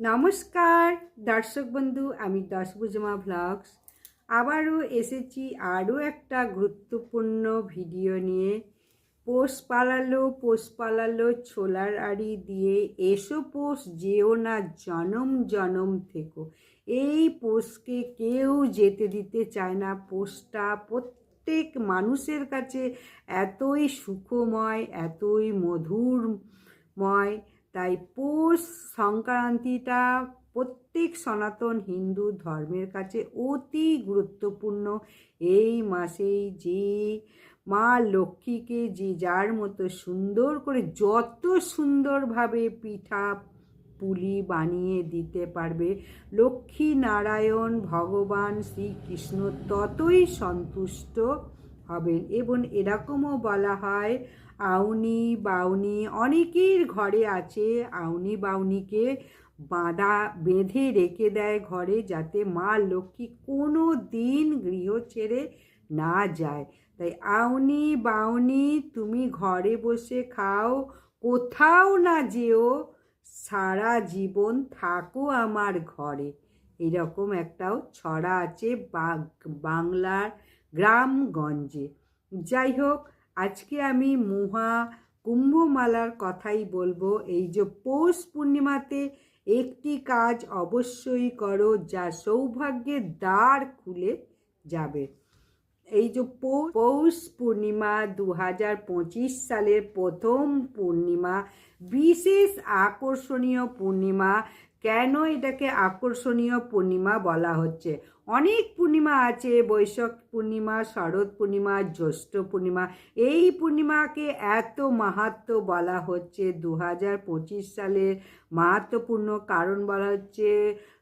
নমস্কার, দর্শক বন্ধু, আমি দশভুজমা ভ্লগস আবারও এসেছি আরও একটা গুরুত্বপূর্ণ ভিডিও নিয়ে। পোষ পালালো পোষ পালালো, ছোলার আড়ি দিয়ে এসো পোষ, যেও না জনম জনম থেকো। এই পোষকে কেউ যেতে দিতে চায় না। পোষটা প্রত্যেক মানুষের কাছে এতই সুখময়, এতই মধুরময়। তাই পৌষ সংক্রান্তিটা প্রত্যেক সনাতন হিন্দু ধর্মের কাছে অতি গুরুত্বপূর্ণ। এই মাসেই যে মা লক্ষ্মীকে যে যার মতো সুন্দর করে যত সুন্দরভাবে পিঠা পুলি বানিয়ে দিতে পারবে, লক্ষ্মী নারায়ণ, ভগবান শ্রীকৃষ্ণ ততই সন্তুষ্ট হবেন। এবং এরকমও বলা হয় আউনি বাউনি অনেকের ঘরে আছে। আউনি বাউনিকে বাঁধা বেঁধে রেখে দেয় ঘরে যাতে মা লক্ষ্মী কোনো দিন গৃহ ছেড়ে না যায়। তাই আউনি বাউনি, তুমি ঘরে বসে খাও, কোথাও না যেও, সারা জীবন থাকো আমার ঘরে। এরকম একটাও ছড়া আছে বাংলার গ্রামগঞ্জে। যাই হোক আজকে আমি মহা কুম্ভমালার কথাই বলব। এই যে পৌষ পূর্ণিমাতে একটি কাজ অবশ্যই করো যা সৌভাগ্যের দ্বার খুলে যাবে। এই যে পৌষ পূর্ণিমা দু হাজার পঁচিশ সালের প্রথম পূর্ণিমা, বিশেষ আকর্ষণীয় পূর্ণিমা, কেন এটাকে আকর্ষণীয় পূর্ণিমা বলা হচ্ছে? অনেক পূর্ণিমা আছে, বৈশাখ পূর্ণিমা শরৎ পূর্ণিমা, জ্যৈষ্ঠ পূর্ণিমা। এই পূর্ণিমাকে এত মাহাত্ম বলা হচ্ছে দু হাজার পঁচিশ সালের মাহাত্মপূর্ণ কারণ বলা হচ্ছে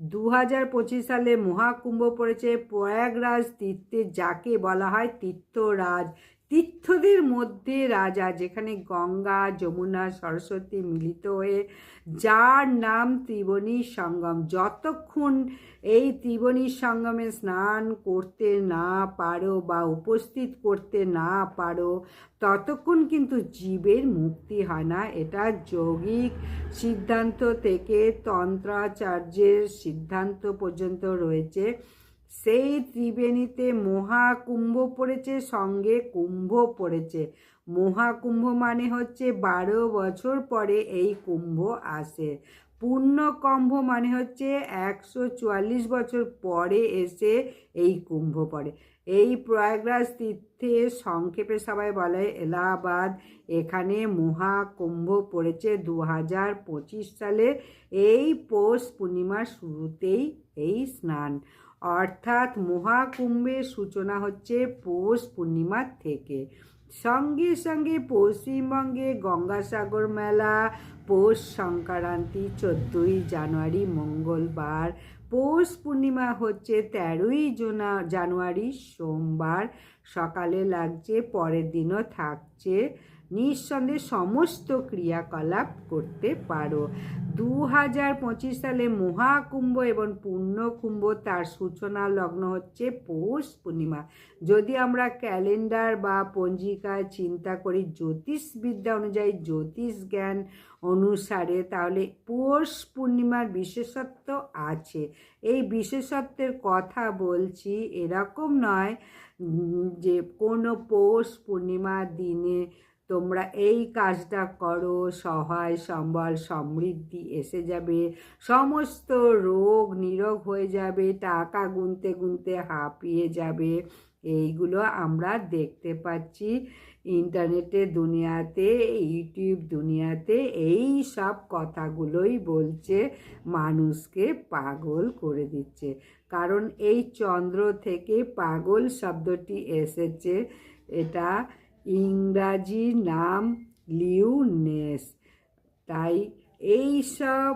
দু হাজার পঁচিশ সালে মহাকুম্ভ পড়েছে প্রয়াগরাজ তীর্থে যাকে বলা হয় তীর্থরাজ। তীর্থদের মধ্যে রাজা, যেখানে গঙ্গা, যমুনা, সরস্বতী মিলিত হয়ে যার নাম ত্রিবণী সঙ্গম। যতক্ষণ এই ত্রিবণী সঙ্গমে স্নান করতে না পারো বা উপস্থিত করতে না পারো, ততক্ষণ কিন্তু জীবের মুক্তি হয় না। এটা যৌগিক সিদ্ধান্ত থেকে তন্ত্রাচার্যের সিদ্ধান্ত পর্যন্ত রয়েছে। সেই ত্রিবেণীতে মহাকুম্ভ পড়েছে, সঙ্গে কুম্ভ পড়েছে। মহাকুম্ভ মানে হচ্ছে বারো বছর পরে এই কুম্ভ আসে। পূর্ণকম্ভ মানে হচ্ছে একশো চুয়াল্লিশ বছর পরে এসে এই কুম্ভ পড়ে। এই প্রয়াগরাজ তীর্থে সংক্ষেপে সবাই বলে, এলাহাবাদ, এখানে মহাকুম্ভ পড়েছে দু হাজার পঁচিশ সালে। এই পৌষ পূর্ণিমার শুরুতেই এই স্নান। অর্থাৎ মহাকুম্ভের সূচনা হচ্ছে পৌষ পূর্ণিমার থেকে। সঙ্গে সঙ্গে পশ্চিমবঙ্গে গঙ্গাসাগর মেলা, পৌষ সংক্রান্তি, চোদ্দোই জানুয়ারি, মঙ্গলবার। পৌষ পূর্ণিমা হচ্ছে তেরোই জোনা, জানুয়ারি, সোমবার। সকালে লাগছে, পরের দিনও থাকছে। নিঃসন্দেহে সমস্ত ক্রিয়াকলাপ করতে পারো। দু হাজার পঁচিশ সালে মহাকুম্ভ এবং পূর্ণকুম্ভ তার সূচনা লগ্ন হচ্ছে পৌষ পূর্ণিমা। যদি আমরা ক্যালেন্ডার বা পঞ্জিকায় চিন্তা করি জ্যোতিষবিদ্যা অনুযায়ী জ্যোতিষ জ্ঞান অনুসারে তাহলে পৌষ পূর্ণিমার বিশেষত্ব আছে। এই বিশেষত্বের কথা বলছি এরকম নয় যে কোনো পৌষ পূর্ণিমার দিনে তোমরা এই কাজটা করো, সহায়, সম্বল, সমৃদ্ধি এসে যাবে। সমস্ত রোগ নিরোগ হয়ে যাবে, টাকা গুনতে গুনতে হাঁপিয়ে যাবে। এইগুলো আমরা দেখতে পাচ্ছি ইন্টারনেটে দুনিয়াতে, ইউটিউব দুনিয়াতে। এই সব কথাগুলোই বলছে, মানুষকে পাগল করে দিচ্ছে। কারণ এই চন্দ্র থেকে পাগল শব্দটি এসেছে। এটা ইংরাজি নাম লিউনেস তাই এই সব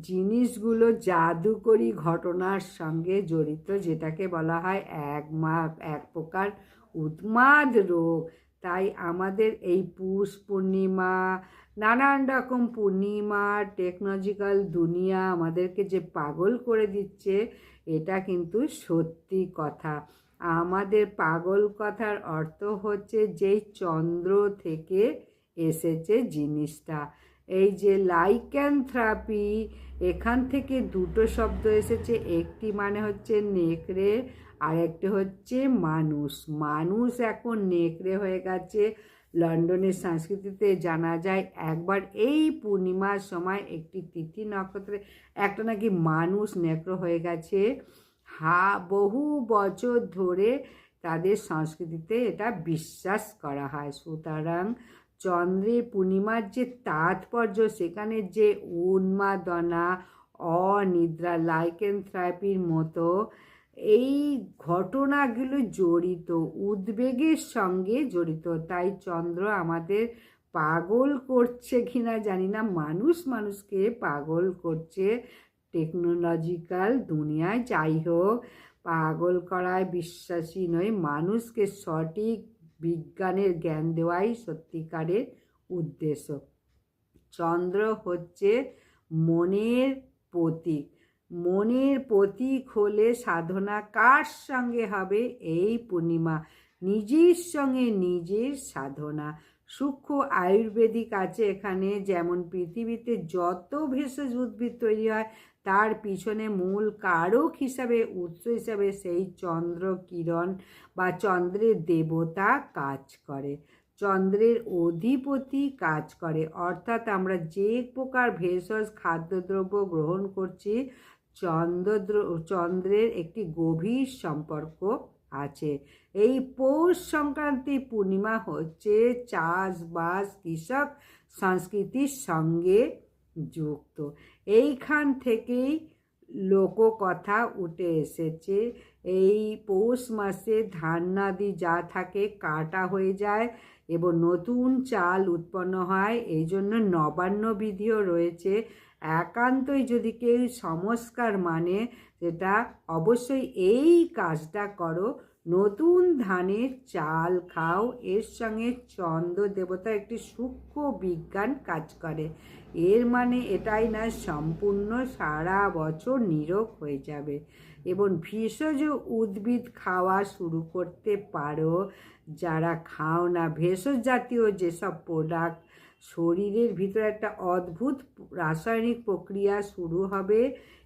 জিনিসগুলো জাদুকরী ঘটনার সঙ্গে জড়িত, যেটাকে বলা হয় এক মা, এক প্রকার উন্মাদ রোগ। তাই আমাদের এই পুষ পূর্ণিমা, নানান রকম পূর্ণিমা টেকনোলজিক্যাল দুনিয়া আমাদেরকে যে পাগল করে দিচ্ছে, এটা কিন্তু সত্যি কথা। আমাদের পাগল কথার অর্থ হচ্ছে যেই চন্দ্র থেকে এসেছে জিনিসটা। এই যে লাইক্যানথ্রাপি, এখান থেকে দুটো শব্দ এসেছে, একটি মানে হচ্ছে নেকড়ে আর একটি হচ্ছে মানুষ। মানুষ এখন নেকড়ে হয়ে গেছে। লন্ডনের সংস্কৃতিতে জানা যায়, একবার এই পূর্ণিমার সময় একটি তিথি নক্ষত্রে, একটা নাকি মানুষ নেকড়ে হয়ে গেছে। হা বহু বছর ধরে তাদের সংস্কৃতিতে এটা বিশ্বাস করা হয়। সুতরাং চন্দ্রে পূর্ণিমার যে তাৎপর্য, সেখানে যে উন্মাদনা, অনিদ্রা লাইকেনথ্রাপির মতো, এই ঘটনাগুলো জড়িত, উদ্বেগের সঙ্গে জড়িত। তাই চন্দ্র আমাদের পাগল করছে কিনা জানি না। মানুষ মানুষকে পাগল করছে। টেকনোলজিক্যাল দুনিয়ায় যাই হোক, পাগল করায় বিশ্বাসী নয় মানুষকে সঠিক বিজ্ঞানের জ্ঞান দেওয়াই সত্যিকারের উদ্দেশ্য। চন্দ্র হচ্ছে মনের প্রতীক। মনের প্রতীক হলে সাধনা কার সঙ্গে হবে? এই পূর্ণিমা নিজের সঙ্গে নিজের সাধনা। সূক্ষ্ম আয়ুর্বেদিক আছে এখানে, যেমন পৃথিবীতে যত ভেষজ উদ্ভিদ তৈরি হয়, তার পিছনে মূল কারক হিসাবে, উৎস হিসাবে সেই চন্দ্র কিরণ বা চন্দ্রের দেবতা কাজ করে। চন্দ্রের অধিপতি কাজ করে। অর্থাৎ আমরা যে প্রকার ভেষজ খাদ্যদ্রব্য গ্রহণ করছি চন্দ্র চন্দ্রের একটি গভীর সম্পর্ক আছে। এই পৌষ সংক্রান্তি পূর্ণিমা হচ্ছে চাষবাস, কৃষক সংস্কৃতির সঙ্গে যুক্ত। এইখান থেকেই লোককথা উঠে এসেছে। এই পৌষ মাসে ধান্নাদি যা থাকে কাটা হয়ে যায়। এবং নতুন চাল উৎপন্ন হয়। এই জন্য নবান্ন বিধিও রয়েছে। একান্তই যদি কেউ সংস্কার মানে সেটা অবশ্যই এই কাজটা করো। নতুন ধানের চাল খাও। এর সঙ্গে চন্দ্র দেবতা একটি সূক্ষ্ম বিজ্ঞান কাজ করে। এর মানে এটাই না সম্পূর্ণ সারা বছর নিরোগ হয়ে যাবে। এবং ভেষজ উদ্ভিদ খাওয়া শুরু করতে পারো। যারা খাও না, ভেষজ জাতীয় যেসব প্রোডাক্ট শরীরের ভিতরে একটা অদ্ভুত রাসায়নিক প্রক্রিয়া শুরু হবে।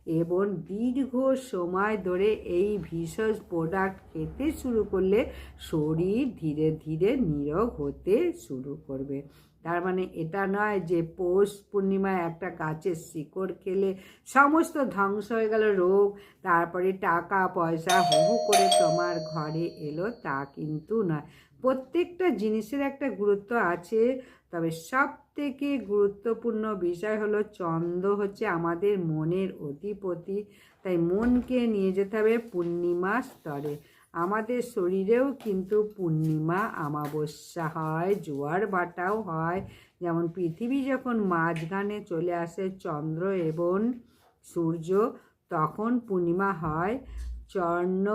এবং দীর্ঘ সময় ধরে এই ভেষজ প্রোডাক্ট খেতে শুরু করলে শরীর ধীরে ধীরে নীরব হতে শুরু করবে। তার মানে এটা নয় যে পৌষ পূর্ণিমায় একটা গাছের শিকড় খেলে সমস্ত ধ্বংস হয়ে গেল, রোগ, তারপরে টাকা, পয়সা হু করে তোমার ঘরে এলো তা কিন্তু নয়। প্রত্যেকটা জিনিসের একটা গুরুত্ব আছে। তবে সব থেকে গুরুত্বপূর্ণ বিষয় হলো চন্দ্র হচ্ছে আমাদের মনের অধিপতি। তাই মনকে নিয়ে যেতে হবে পূর্ণিমা স্তরে। আমাদের শরীরেও কিন্তু পূর্ণিমা অমাবস্যা হয়, জোয়ার ভাটাও হয়। যেমন পৃথিবী যখন মাঝখানে চলে আসে চন্দ্র এবং সূর্য, তখন পূর্ণিমা হয়। চর্ণ,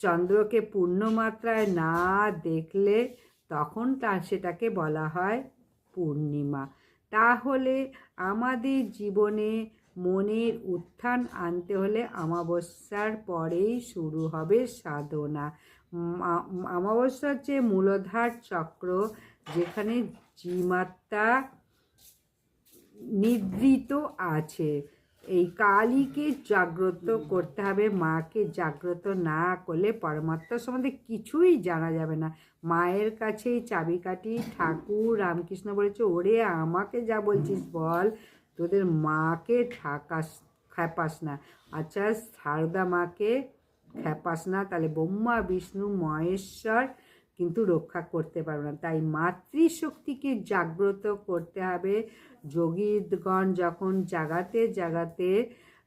চন্দ্রকে পূর্ণমাত্রায় না দেখলে তখন তা সেটাকে বলা হয় পূর্ণিমা। তাহলে আমাদের জীবনে মনের উত্থান আনতে হলে অমাবস্যার পরেই শুরু হবে সাধনা। অমাবস্যা হচ্ছে মূলধার চক্র, যেখানে জীমাত্মা নিদ্রিত আছে এই কালীকে জাগ্রত করতে হবে, মাকে জাগ্রত না করলে পরমাত্মা সম্বন্ধে কিছুই জানা যাবে না। মায়ের কাছেই চাবিকাঠি ঠাকুর, রামকৃষ্ণ বলেছে, ওরে, আমাকে যা বলছিস বল, তোদের মাকে ঠাকাস, খ্যাপাস না। আচ্ছা সারদা মাকে খ্যাপাস না, তাহলে ব্রহ্মা, বিষ্ণু, মহেশ্বর কিন্তু রক্ষা করতে পারবে না। তাই মাতৃশক্তিকে জাগ্রত করতে হবে। যোগীগণ যখন জাগাতে জাগাতে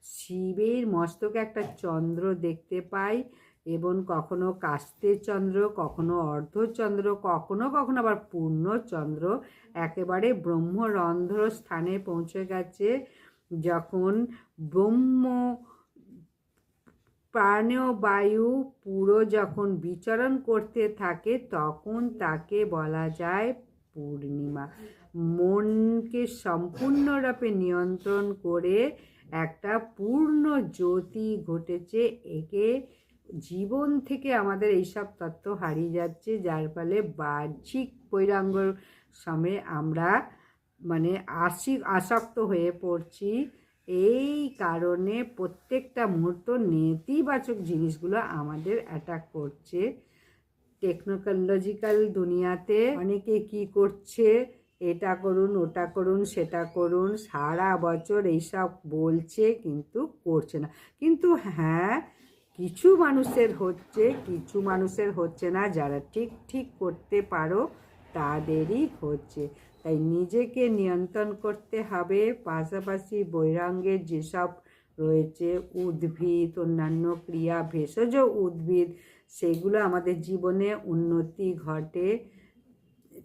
শিবের মস্তকে একটা চন্দ্র দেখতে পায় এবং কখনো কাস্তে চন্দ্র, কখনো অর্ধচন্দ্র, কখনো কখনো আবার পূর্ণচন্দ্র, একেবারে ব্রহ্মরন্ধ্র স্থানে পৌঁছে গেছে। যখন ব্রহ্ম প্রাণেয় বায়ু পুরো যখন বিচরণ করতে থাকে, তখন তাকে বলা যায় পূর্ণিমা। মনকে সম্পূর্ণরূপে নিয়ন্ত্রণ করে একটা পূর্ণ জ্যোতি ঘটেছে। একে জীবন থেকে আমাদের এইসব তত্ত্ব হারিয়ে যাচ্ছে, যার ফলে বাহ্যিক বৈরাঙ্গর সময়ে আমরা মানে আসি, আসক্ত হয়ে পড়ছি। এই কারণে প্রত্যেকটা মুহূর্ত নেতিবাচক জিনিসগুলো আমাদের অ্যাটাক করছে। টেকনোলজিক্যাল দুনিয়াতে অনেকে কি করছে, এটা করুন, ওটা করুন, সেটা করুন, সারা বছর এইসব বলছে কিন্তু করছে না। কিন্তু হ্যাঁ কিছু মানুষের হচ্ছে, কিছু মানুষের হচ্ছে না, যারা ঠিক ঠিক করতে পারো তাদেরই হচ্ছে। তাই নিজেকে নিয়ন্ত্রণ করতে হবে। পাশাপাশি বৈরাঙ্গের যেসব রয়েছে, উদ্ভিদ, অন্যান্য ক্রিয়া, ভেষজ উদ্ভিদ, সেগুলো আমাদের জীবনে উন্নতি ঘটে।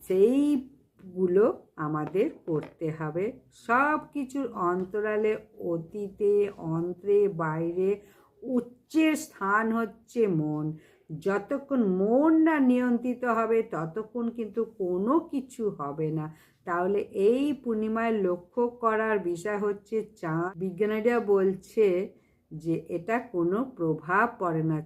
সেইগুলো আমাদের করতে হবে। সব কিছুর অন্তরালে অতীতে, অন্ত্রে, বাইরে, উচ্চের স্থান হচ্ছে মন। যতক্ষণ মন না নিয়ন্ত্রিত হবে, ততক্ষণ কিন্তু কোনো কিছু হবে না। তাহলে এই পূর্ণিমায় লক্ষ্য করার বিষয় হচ্ছে চাঁদ বিজ্ঞানীরা বলছে যে এটা কোনো প্রভাব পড়ে না।